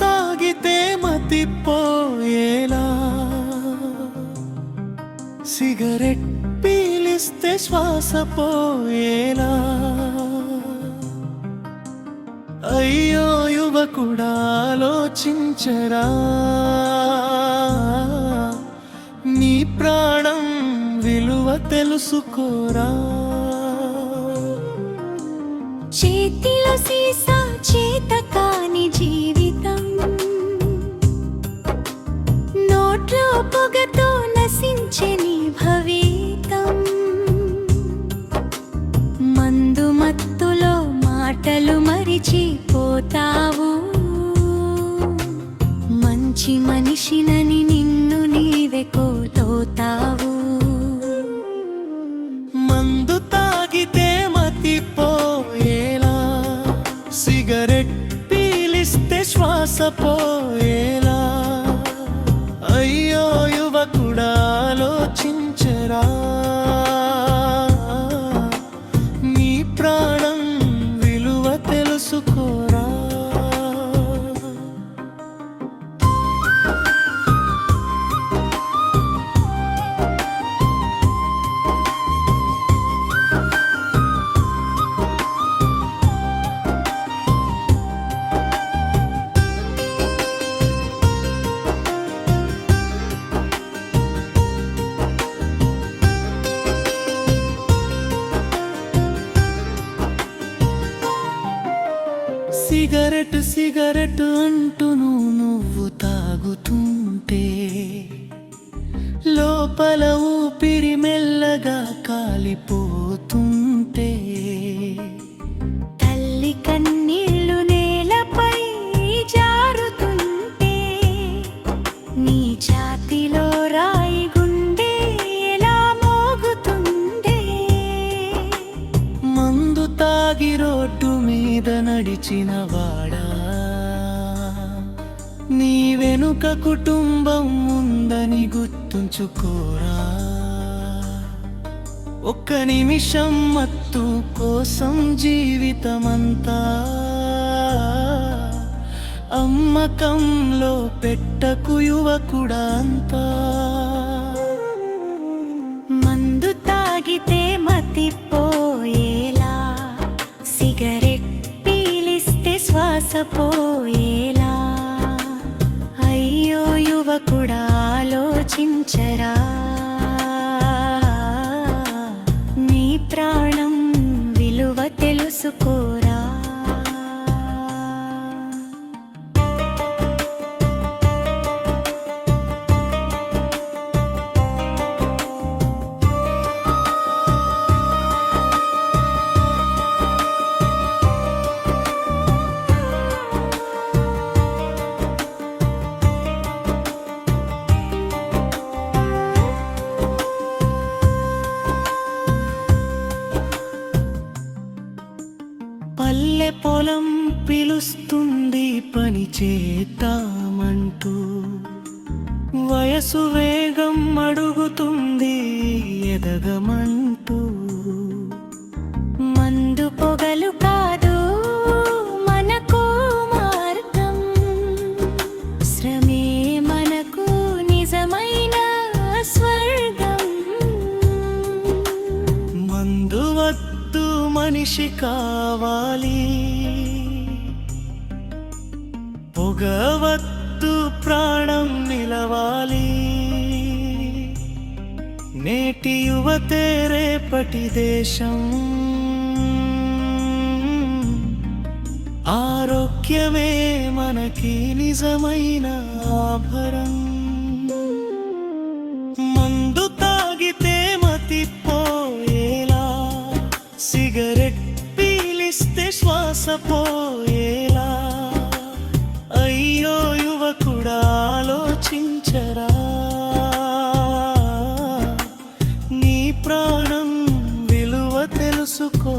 తాగితే మతిపోయేలా సిగరెట్ పీలిస్తే శ్వాస పోయేలా అయ్యో యువకుడా ఆలోచించరా నీ ప్రాణం విలువ తెలుసుకోరా చేతిలో సీసా నోట్లో పొగతో నశించే నీ భవితం. మందు మత్తులో మాటలు మరిచిపోతావు. మంచి మనిషినని నిన్ను నీవే కోల్పోతావు. మందు తాగితే మతిపోయేలా. సిగరెట్ పీలిస్తే శ్వాస పోయేలా. ప్రాణం విలువ తెలుసుకో సిగరెట్ సిగరెట్ అంటూను నువ్వు తాగుతుంటే. లోపల ఊపిరి మెల్లగా కాలిపో మీద నడిచిన వాడా? నీ వెనుక కుటుంబం ఉందని గుర్తుంచుకోరా? ఒక్క నిమిషం మత్తు కోసం జీవితమంతా అమ్మకంలో పెట్టకు యువకుడా మోసపోయేలా పోయేలా అయ్యో యువకుడా ఆలోచించరా? నీ ప్రాణం విలువ తెలుసుకో పొలం పిలుస్తుంది పని చేద్దామంటూ. వయసు వేగం అడుగుతుంది ఎదగమంటూ మనిషి కావాలి. పొగవత్తు ప్రాణం నిలవాలి. నేటి యువతే రేపటి దేశం. ఆరోగ్యమే మనకి నిజమైన ఆభరణం. మోసపోయేలా అయ్యో యువకుడా ఆలోచించరా? నీ ప్రాణం విలువ తెలుసుకో